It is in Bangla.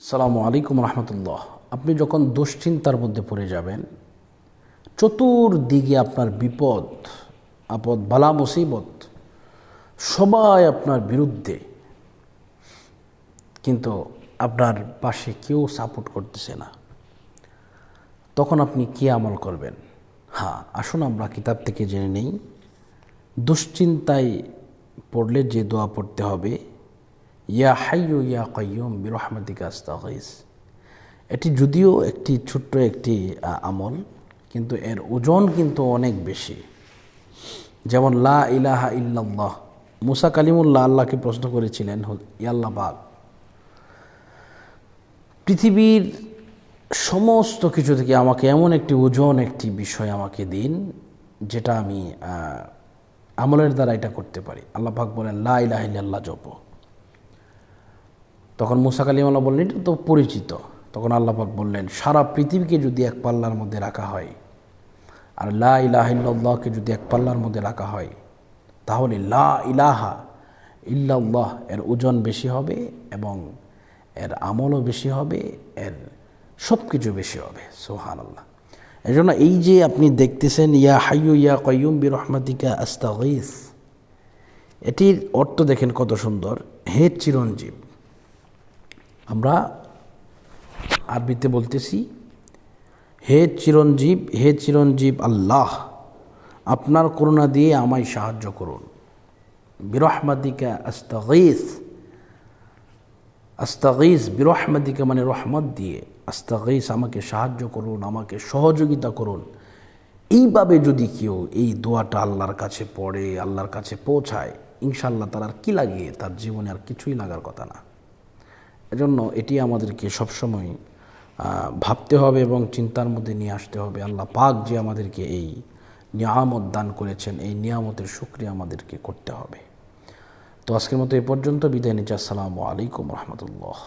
সালামু আলাইকুম রহমতুল্লাহ। আপনি যখন দুশ্চিন্তার মধ্যে পড়ে যাবেন, চতুর্দিকে আপনার বিপদ, আপদ বালা মুসিবত সবাই আপনার বিরুদ্ধে। কিন্তু আপনার পাশে কেউ সাপোর্ট করতেছে না। তখন আপনি কী আমল করবেন? হ্যাঁ আসুন আমরা কিতাব থেকে জেনে নেই। দুশ্চিন্তায় পড়লে যে দোয়া পড়তে হবে ইয়া হাইয়ু ইয়া এটি যদিও একটি ছোট্ট একটি আমল, কিন্তু এর ওজন কিন্তু অনেক বেশি। যেমন, লা ইলাহা ইল্লাল্লাহ। মুসা কালিমুল্লাহ আল্লাহকে প্রশ্ন করেছিলেন হ- ইয়াল্লাহ বাগ পৃথিবীর সমস্ত কিছু থেকে আমাকে এমন একটি ওজন, একটি বিষয় আমাকে দিন, যেটা আমি আমলের দ্বারা এটা করতে পারি। আল্লাহ পাক বলেন, লা ইলাহা ইল্লাল্লাহ জপ। তখন মুসা কালিমাল্লাহ বললেন, এটা তো পরিচিত। তখন আল্লাহ পাক বললেন, সারা পৃথিবীকে যদি এক পাল্লার মধ্যে রাখা হয় আর লা ইলাহা ইল্লাল্লাহকে যদি এক পাল্লার মধ্যে রাখা হয়, তাহলে লা ইলাহা ইল্লাল্লাহ এর ওজন বেশি হবে এবং এর আমলও বেশি হবে, এর সব কিছু বেশি হবে। সোহান আল্লাহ এই জন্য এই যে আপনি দেখতেছেন, ইয়া হাইয়ু ইয়া কয়ুম বি রহমাতিকা আস্তাগিস, এটির অর্থ দেখেন কত সুন্দর। হে চিরঞ্জীব আমরা আরবিতে বলতেছি, হে চিরঞ্জীব হে চিরঞ্জীব আল্লাহ, আপনার করুণা দিয়ে আমায় সাহায্য করুন। বিরহমাদিকা আস্তাগিস আস্তাগিস বিরহমাদিকা মানে রহমত দিয়ে আস্তাগিস আমাকে সাহায্য করুন, আমাকে সহযোগিতা করুন। এইভাবে যদি কেউ এই দোয়াটা আল্লাহর কাছে পড়ে, আল্লাহর কাছে পৌঁছায় ইনশাল্লাহ তার আর কী লাগে তার জীবনে আর কিছুই লাগার কথা না। এজন্য এটি আমাদেরকে সবসময় ভাবতে হবে এবং চিন্তার মধ্যে নিয়ে আসতে হবে। আল্লাহ পাক যে আমাদেরকে এই নিয়ামত দান করেছেন, এই নিয়ামতের সুক্রিয়া আমাদেরকে করতে হবে। তো আজকের মতো এ পর্যন্ত বিদায় নিচ্ছি। আসসালামু আলাইকুম রহমতুল্লাহ।